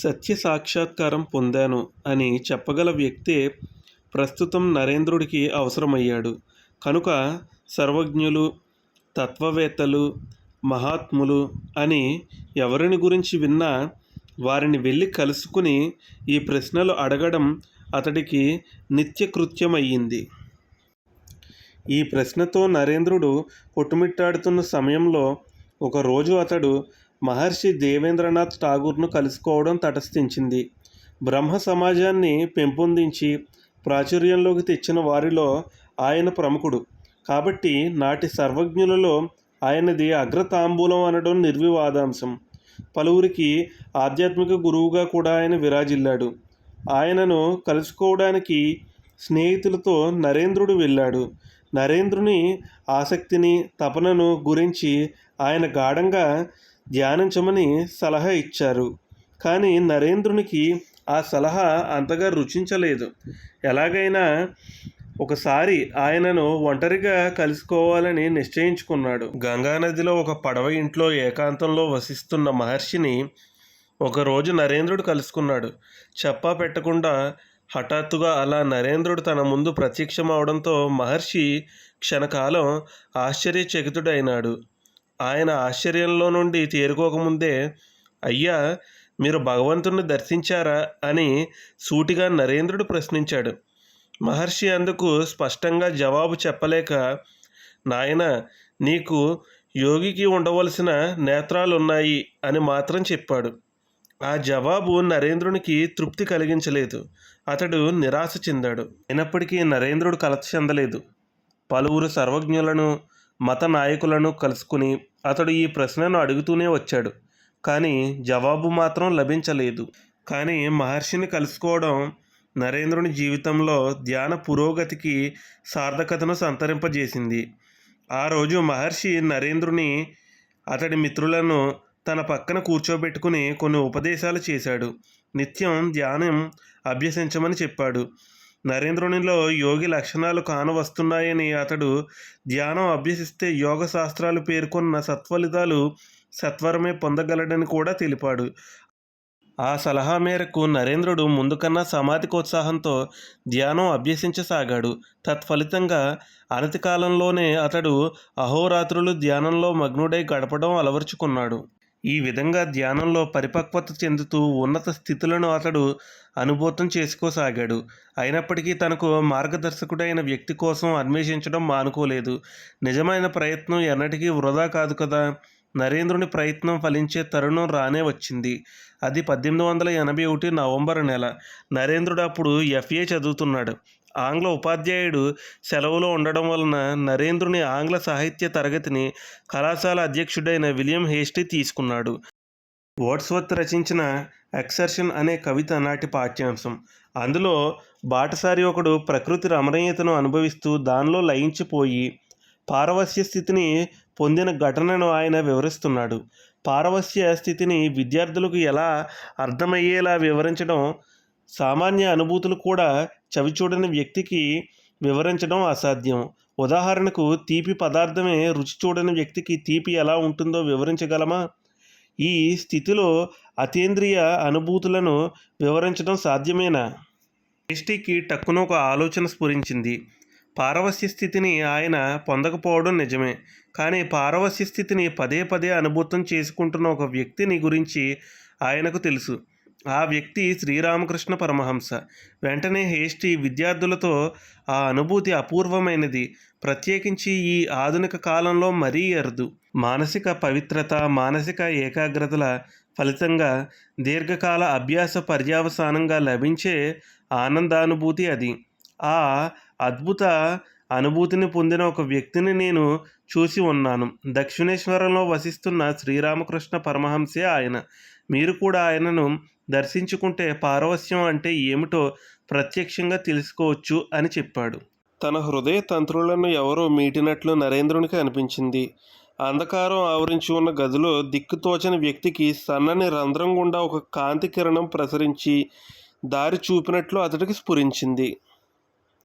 సత్య సాక్షాత్కారం పొందాను అని చెప్పగల వ్యక్తే ప్రస్తుతం నరేంద్రుడికి అవసరమయ్యాడు. కనుక సర్వజ్ఞులు తత్వవేత్తలు మహాత్ములు అని ఎవరిని గురించి విన్నా వారిని వెళ్ళి కలుసుకుని ఈ ప్రశ్నలు అడగడం అతడికి నిత్యకృత్యమయ్యింది. ఈ ప్రశ్నతో నరేంద్రుడు కొట్టుమిట్టాడుతున్న సమయంలో ఒకరోజు అతడు మహర్షి దేవేంద్రనాథ్ ఠాగూర్ను కలుసుకోవడం తటస్థించింది. బ్రహ్మ సమాజాన్ని పెంపొందించి ప్రాచుర్యంలోకి తెచ్చిన వారిలో ఆయన ప్రముఖుడు. కాబట్టి నాటి సర్వజ్ఞులలో ఆయనది అగ్రతాంబూలం అనడం నిర్వివాదాంశం. పలువురికి ఆధ్యాత్మిక గురువుగా కూడా ఆయన విరాజిల్లాడు. ఆయనను కలుసుకోవడానికి స్నేహితులతో నరేంద్రుడు వెళ్ళాడు. నరేంద్రుని ఆసక్తిని తపనను గురించి ఆయన గాఢంగా ధ్యానించమని సలహా ఇచ్చారు. కానీ నరేంద్రునికి ఆ సలహా అంతగా రుచించలేదు. ఎలాగైనా ఒకసారి ఆయనను ఒంటరిగా కలుసుకోవాలని నిశ్చయించుకున్నాడు. గంగానదిలో ఒక పడవ ఇంట్లో ఏకాంతంలో వసిస్తున్న మహర్షిని ఒకరోజు నరేంద్రుడు కలుసుకున్నాడు. చెప్పా పెట్టకుండా హఠాత్తుగా అలా నరేంద్రుడు తన ముందు ప్రత్యక్షం అవడంతో మహర్షి క్షణకాలం ఆశ్చర్యచకితుడైనాడు. ఆయన ఆశ్చర్యంలో నుండి తేరుకోకముందే అయ్యా మీరు భగవంతుని దర్శించారా? అని సూటిగా నరేంద్రుడు ప్రశ్నించాడు. మహర్షి అందుకు స్పష్టంగా జవాబు చెప్పలేక నాయన నీకు యోగికి ఉండవలసిన నేత్రాలున్నాయి అని మాత్రం చెప్పాడు. ఆ జవాబు నరేంద్రునికి తృప్తి కలిగించలేదు. అతడు నిరాశ చెందాడు. అయినప్పటికీ నరేంద్రుడు కలత చెందలేదు. పలువురు సర్వజ్ఞులను మత నాయకులను కలుసుకుని అతడు ఈ ప్రశ్నను అడుగుతూనే వచ్చాడు. కానీ జవాబు మాత్రం లభించలేదు. కానీ మహర్షిని కలుసుకోవడం నరేంద్రుని జీవితంలో ధ్యాన పురోగతికి సార్థకతను సంతరింపజేసింది. ఆ రోజు మహర్షి నరేంద్రుని అతడి మిత్రులను తన పక్కన కూర్చోబెట్టుకుని కొన్ని ఉపదేశాలు చేశాడు. నిత్యం ధ్యానం అభ్యసించమని చెప్పాడు. నరేంద్రునిలో యోగి లక్షణాలు కానవస్తున్నాయని అతడు ధ్యానం అభ్యసిస్తే యోగ శాస్త్రాలు పేర్కొన్న సత్ఫలితాలు సత్వరమే పొందగలడని కూడా తెలిపాడు. ఆ సలహా మేరకు నరేంద్రుడు ముందుకన్నా సమాధికోత్సాహంతో ధ్యానం అభ్యసించసాగాడు. తత్ఫలితంగా అనతి కాలంలోనే అతడు అహోరాత్రులు ధ్యానంలో మగ్నుడై గడపడం అలవర్చుకున్నాడు. ఈ విధంగా ధ్యానంలో పరిపక్వత చెందుతూ ఉన్నత స్థితులను అతడు అనుభూతం చేసుకోసాగాడు. అయినప్పటికీ తనకు మార్గదర్శకుడైన వ్యక్తి కోసం అన్వేషించడం మానుకోలేదు. నిజమైన ప్రయత్నం ఎన్నటికీ వృధా కాదు కదా? నరేంద్రుని ప్రయత్నం ఫలించే తరుణం రానే వచ్చింది. అది పద్దెనిమిది వందల ఎనభై ఒకటి నవంబర్ నెల. నరేంద్రుడు అప్పుడు ఎఫ్ఏ చదువుతున్నాడు. ఆంగ్ల ఉపాధ్యాయుడు సెలవులో ఉండడం వలన నరేంద్రుని ఆంగ్ల సాహిత్య తరగతిని కళాశాల అధ్యక్షుడైన విలియం హేస్టీ తీసుకున్నాడు. వాట్స్వర్త్ రచించిన ఎక్సర్షన్ అనే కవిత నాటి పాఠ్యాంశం. అందులో బాటసారి ఒకడు ప్రకృతి రమణీయతను అనుభవిస్తూ దానిలో లయించిపోయి పారవస్య స్థితిని పొందిన ఘటనను ఆయన వివరిస్తున్నాడు. పారవస్య స్థితిని విద్యార్థులకు ఎలా అర్థమయ్యేలా వివరించడం సామాన్య అనుభూతులు కూడా చవిచూడని వ్యక్తికి వివరించడం అసాధ్యం. ఉదాహరణకు తీపి పదార్థమే రుచి చూడని వ్యక్తికి తీపి ఎలా ఉంటుందో వివరించగలమా? ఈ స్థితిలో అతీంద్రియ అనుభూతులను వివరించడం సాధ్యమేనా? ఎస్టీకి టక్కున ఒక ఆలోచన స్ఫురించింది. పారవస్య స్థితిని ఆయన పొందకపోవడం నిజమే. కానీ పారవస్య స్థితిని పదే పదే అనుభూతం చేసుకుంటున్న ఒక వ్యక్తిని గురించి ఆయనకు తెలుసు. ఆ వ్యక్తి శ్రీరామకృష్ణ పరమహంస. వెంటనే హేస్టి విద్యార్థులతో ఆ అనుభూతి అపూర్వమైనది. ప్రత్యేకించి ఈ ఆధునిక కాలంలో మరీ అరుదు. మానసిక పవిత్రత మానసిక ఏకాగ్రతల ఫలితంగా దీర్ఘకాల అభ్యాస పర్యావసానంగా లభించే ఆనందానుభూతి అది. ఆ అద్భుత అనుభూతిని పొందిన ఒక వ్యక్తిని నేను చూసి ఉన్నాను. దక్షిణేశ్వరంలో వసిస్తున్న శ్రీరామకృష్ణ పరమహంసే ఆయన. మీరు కూడా ఆయనను దర్శించుకుంటే పారవస్యం అంటే ఏమిటో ప్రత్యక్షంగా తెలుసుకోవచ్చు అని చెప్పాడు. తన హృదయ తంత్రులను ఎవరో మీటినట్లు నరేంద్రునికి అనిపించింది. అంధకారం ఆవరించి ఉన్న గదిలో దిక్కుతోచని వ్యక్తికి సన్నని రంధ్రం గుండా ఒక కాంతి కిరణం ప్రసరించి దారి చూపినట్లు అతడికి స్ఫురించింది.